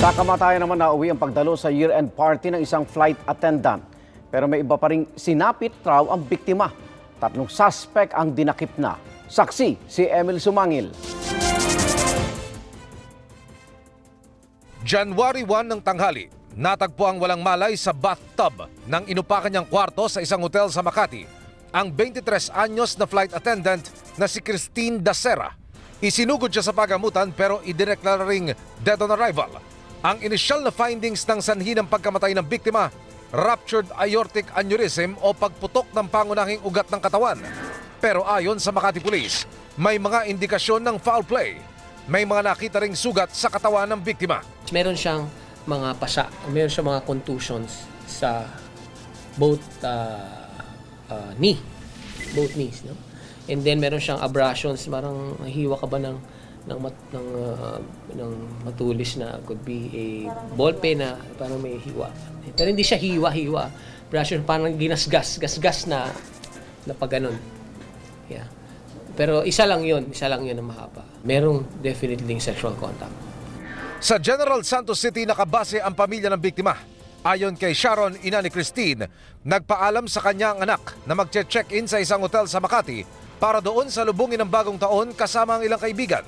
Sa kamatayan naman nauwi ang pagdalo sa year-end party ng isang flight attendant. Pero may iba pa ring sinapit raw ang biktima. Tatlong suspect ang dinakip na. Saksi si Emil Sumangil. January 1 ng tanghali, natagpo ang walang malay sa bathtub ng inupakan niyang kwarto sa isang hotel sa Makati. Ang 23 anyos na flight attendant na si Christine Dacera. Isinugod siya sa pagamutan pero idineklara ring dead on arrival. Ang inisyal na findings ng sanhi ng pagkamatay ng biktima, ruptured aortic aneurysm o pagputok ng pangunahing ugat ng katawan. Pero ayon sa Makati Police, may mga indikasyon ng foul play. May mga nakita ring sugat sa katawan ng biktima. meron siyang mga pasa, meron siyang mga contusions sa both uh, uh, knee, both knees, no? And then meron siyang abrasions, parang hiwa ka ba ng ng mat, ng, uh, ng matulis na could be a ballpen na parang may hiwa. Pero hindi siya hiwa-hiwa. Abrasion parang ginasgas, gasgas na na pag. Yeah. Pero isa lang yun, isa lang yun na mahaba. Merong definitely sexual contact. Sa General Santos City nakabase ang pamilya ng biktima. Ayon kay Sharon, ina ni Christine, nagpaalam sa kanyang anak na magche-check-in sa isang hotel sa Makati para doon sa lubungin ng bagong taon kasama ang ilang kaibigan.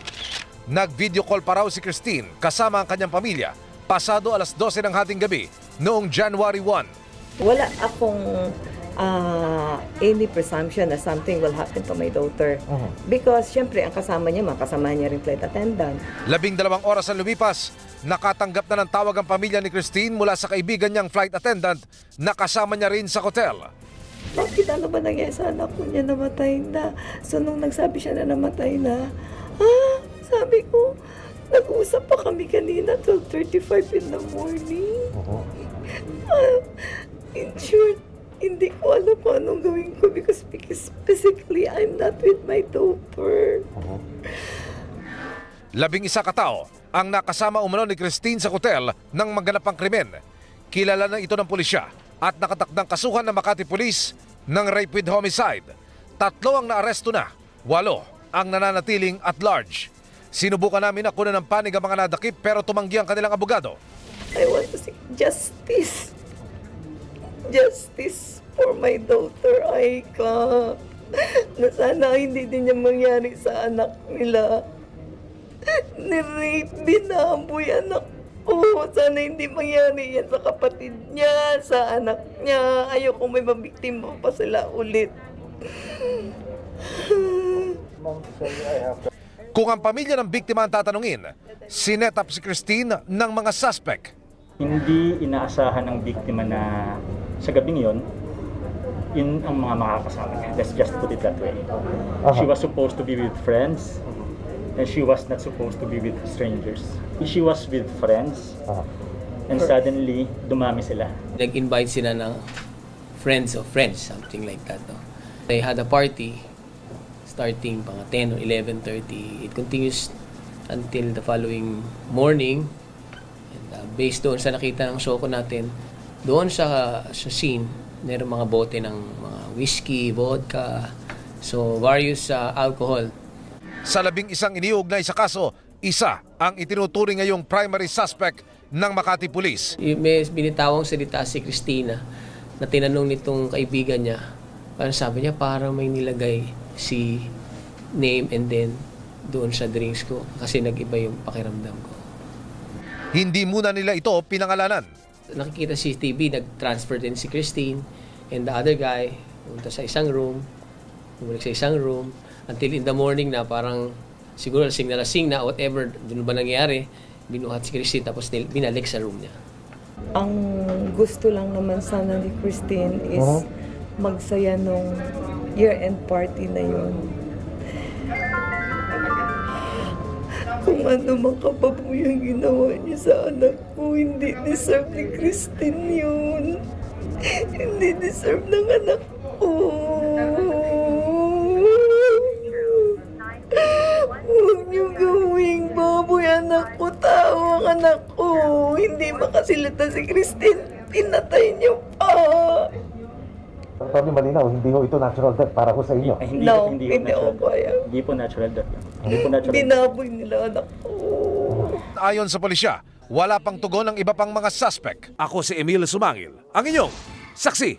Nag-video call pa raw si Christine kasama ang kanyang pamilya pasado alas 12 ng hating gabi noong January 1. wala akong ah, any presumption na something will happen to my daughter. Because, syempre, ang kasama niya, makasama niya rin flight attendant. Labing dalawang oras ang lumipas, nakatanggap na ng tawag ang pamilya ni Christine mula sa kaibigan niyang flight attendant na kasama niya rin sa hotel. Bakit ano ba nangyari sa anak ko niya namatay na? So, nung nagsabi siya na namatay na, ah, sabi ko, nag-uusap pa kami kanina till 35 in the morning. Ah, in short, hindi ko alam kung anong gawin ko because, because physically, I'm not with my daughter. Labing isa katao ang nakasama umano ni Christine sa hotel nang maganap ang krimen. Kilala na ito ng pulisya at nakatakdang kasuhan ng Makati Police ng rape with homicide. Tatlo ang naaresto na, walo ang nananatiling at large. Sinubukan namin na kunan ng panig ang mga nadakip pero tumanggi ang kanilang abogado. I want to seek justice. Justice for my daughter, Aika. Na sana hindi din niya mangyari sa anak nila. Ni-rape, binaboy anak ko. Sana hindi mangyari yan sa kapatid niya, sa anak niya. Ayoko may mabiktima pa sila ulit. Kung ang pamilya ng biktima ang tatanungin, sinet up si Christine ng mga suspect. Hindi inaasahan ng biktima na sa gabing yon, yun ang mga makakasama niya. Let's just put it that way. She was supposed to be with friends and she was not supposed to be with strangers. She was with friends and suddenly dumami sila. nag-invite sila ng friends of friends, something like that. No? They had a party starting mga 10 or 11.30. It continues until the following morning. And uh, based doon sa nakita ng shoko natin, doon sa, sa scene, meron mga bote ng mga whiskey, vodka, so various uh, alcohol. Sa labing isang iniugnay sa kaso, isa ang itinuturing ngayong primary suspect ng Makati Police. May binitawang salita si Christina na tinanong nitong kaibigan niya. Parang sabi niya, parang may nilagay si name and then doon sa drinks ko kasi nag-iba yung pakiramdam ko. Hindi muna nila ito pinangalanan. Nakikita si TV, nag-transfer din si Christine and the other guy, pumunta sa isang room, bumalik sa isang room, until in the morning na parang siguro lasing na lasing na, whatever, doon ba nangyari, binuhat si Christine tapos binalik sa room niya. Ang gusto lang naman sana ni Christine is magsaya nung year-end party na yun. Kung ano man kababoy ang ginawa niya sa anak ko, hindi deserve ni Christine yun. Hindi deserve ng anak ko. Makasilata si Christine, pinatay niyo pa. Tony Malinaw, hindi ho ito natural death para ho sa inyo. Ay, hindi, No, hindi, hindi natural ako kaya. Hindi po natural death. yun. Hindi po natural death. Binaboy nila anak ko. Ayon sa pulisya, Wala pang tugon ng iba pang mga suspect. Ako si Emil Sumangil, ang inyong saksi.